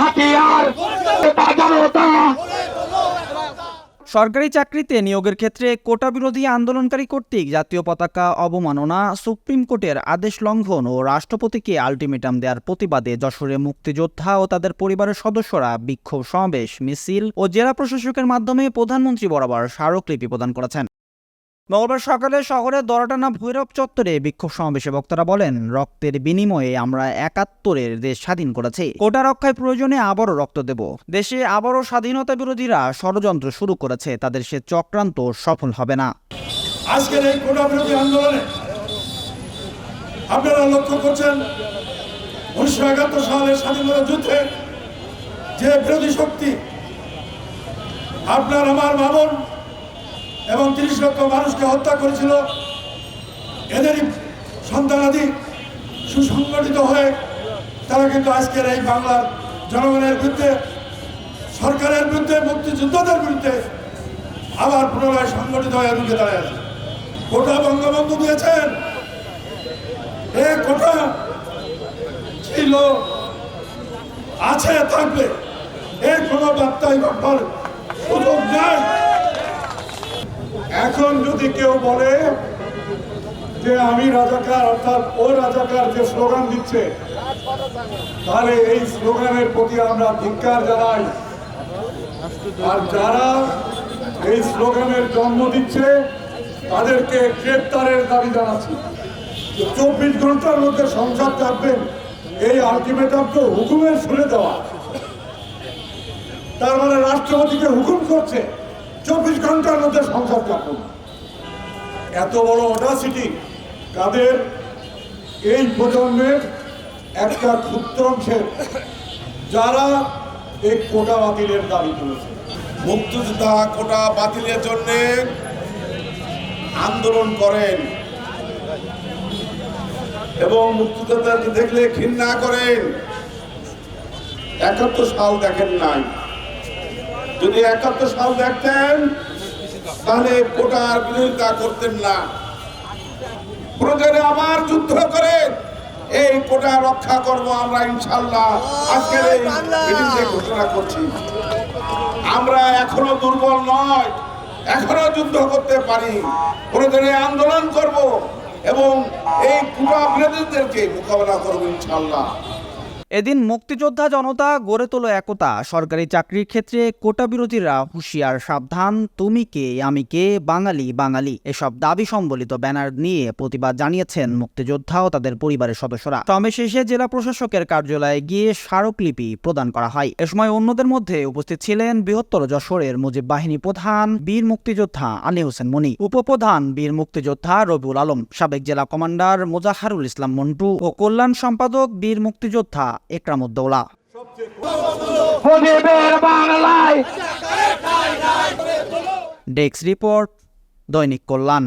হাতিয়ার। সরকারি চাকরিতে নিয়োগের ক্ষেত্রে কোটা বিরোধী আন্দোলনকারী কর্তৃক জাতীয় পতাকা অবমাননা সুপ্রিম কোর্টের আদেশ লঙ্ঘন ও রাষ্ট্রপতিকে আলটিমেটাম দেওয়ার প্রতিবাদে যশোরে মুক্তিযোদ্ধা ও তাদের পরিবারের সদস্যরা বিক্ষোভ সমাবেশ, মিছিল ও জেলা প্রশাসকের মাধ্যমে প্রধানমন্ত্রী বরাবর স্মারকলিপি প্রদান করেছেন। মঙ্গলবার সকালে শহরের দরাটানা ভৈরব চত্বরে বিক্ষোভ সমাবেশে বক্তারা বলেন, রক্তের বিনিময়ে আমরা একাত্তরের দেশ স্বাধীন করেছি। কোটা রক্ষায় প্রয়োজনে আবারও রক্ত দেব। দেশে আবারও স্বাধীনতা বিরোধীরা ষড়যন্ত্র শুরু করেছে, তাদের সে চক্রান্ত সফল হবে না। আজকের এই কোটা বিরোধী আন্দোলনে আপনারা লক্ষ্য করছেন, উনিশশো একাত্তর সালের স্বাধীনতা যুদ্ধে যে বিরোধী শক্তি, আপনার আমার মামন এবং তিরিশ লক্ষ মানুষকে হত্যা করেছিল। এদেরই সন্তানাদি সুসংগঠিত হয়ে তারা কিন্তু আজকের এই বাংলার জনগণের বিরুদ্ধে, সরকারের বিরুদ্ধে, মুক্তিযোদ্ধাদের বিরুদ্ধে আবার পুনরায় সংগঠিত হয়ে রুখে দাঁড়ায় কোটা বঙ্গবন্ধু দিয়েছেন। এ কোটা ছিল, আছে, থাকবে। এর কোনো বার্তাই ব্যাপার সুযোগ নাই। এখন যদি কেউ বলে যে আমি রাজাকার, অর্থাৎ ও রাজাকার যে স্লোগান দিচ্ছে, তাহলে এই স্লোগানের প্রতি আমরা ধিক্কার জানাই। আর যারা এই স্লোগানের জন্ম দিচ্ছে, তাদেরকে গ্রেপ্তারের দাবি জানাচ্ছি। চব্বিশ ঘণ্টার মধ্যে সংসার থাকবেন, এই আলটিমেটাম তো হুকুমের শুনে দেওয়া। তার মানে রাষ্ট্রপতিকে হুকুম করছে। চব্বিশ ঘণ্টার মধ্যে সংসার থাকুন এত বড় অডাসিটি তাদের এই প্রজন্মের একটা ক্ষুদ্র অংশের যারা এই কোটা বাতিলের দাবি তুলেছে মুক্তিযোদ্ধা কোটা বাতিলের জন্য আন্দোলন করেন এবং মুক্তিযোদ্ধাকে দেখলে ঘৃণা করেন। একাত্তর সাল দেখেন নাই। যদি একাত্তর সাল দেখতেন তাহলে কোটার বিরোধিতা করতেন না। প্রয়োজনে আবার যুদ্ধ করেন। এই কোটা রক্ষা করব আমরা ইনশাল্লাহ আজকের এই ঘোষণা করছি। আমরা এখনও দুর্বল নয় এখনও যুদ্ধ করতে পারি। প্রয়োজনে আন্দোলন করব এবং এই কুটা বিরোধীদেরকে মোকাবেলা করব ইনশাল্লাহ এদিন মুক্তিযোদ্ধা জনতা গড়ে তোলো একতা। সরকারি চাকরির ক্ষেত্রে কোটা বিরোধীরা হুঁশিয়ার, সাবধান, তুমি কে, আমি কে, বাঙালি বাঙালি। এসব দাবি সম্বলিত ব্যানার নিয়ে প্রতিবাদ জানিয়েছেন মুক্তিযোদ্ধা ও তাদের পরিবারের সদস্যরা। সমাবেশ শেষে জেলা প্রশাসকের কার্যালয়ে গিয়ে স্মারকলিপি প্রদান করা হয়। এ সময় অন্যদের মধ্যে উপস্থিত ছিলেন বৃহত্তর যশোরের মুজিব বাহিনী প্রধান বীর মুক্তিযোদ্ধা আলী হোসেন মনি, উপপ্রধান বীর মুক্তিযোদ্ধা রবিউল আলম, সাবেক জেলা কমান্ডার মোজাহারুল ইসলাম মন্টু ও কল্যাণ সম্পাদক বীর মুক্তিযোদ্ধা একরামুদ্দৌলা। ডেস্ক রিপোর্ট দৈনিক কল্যাণ।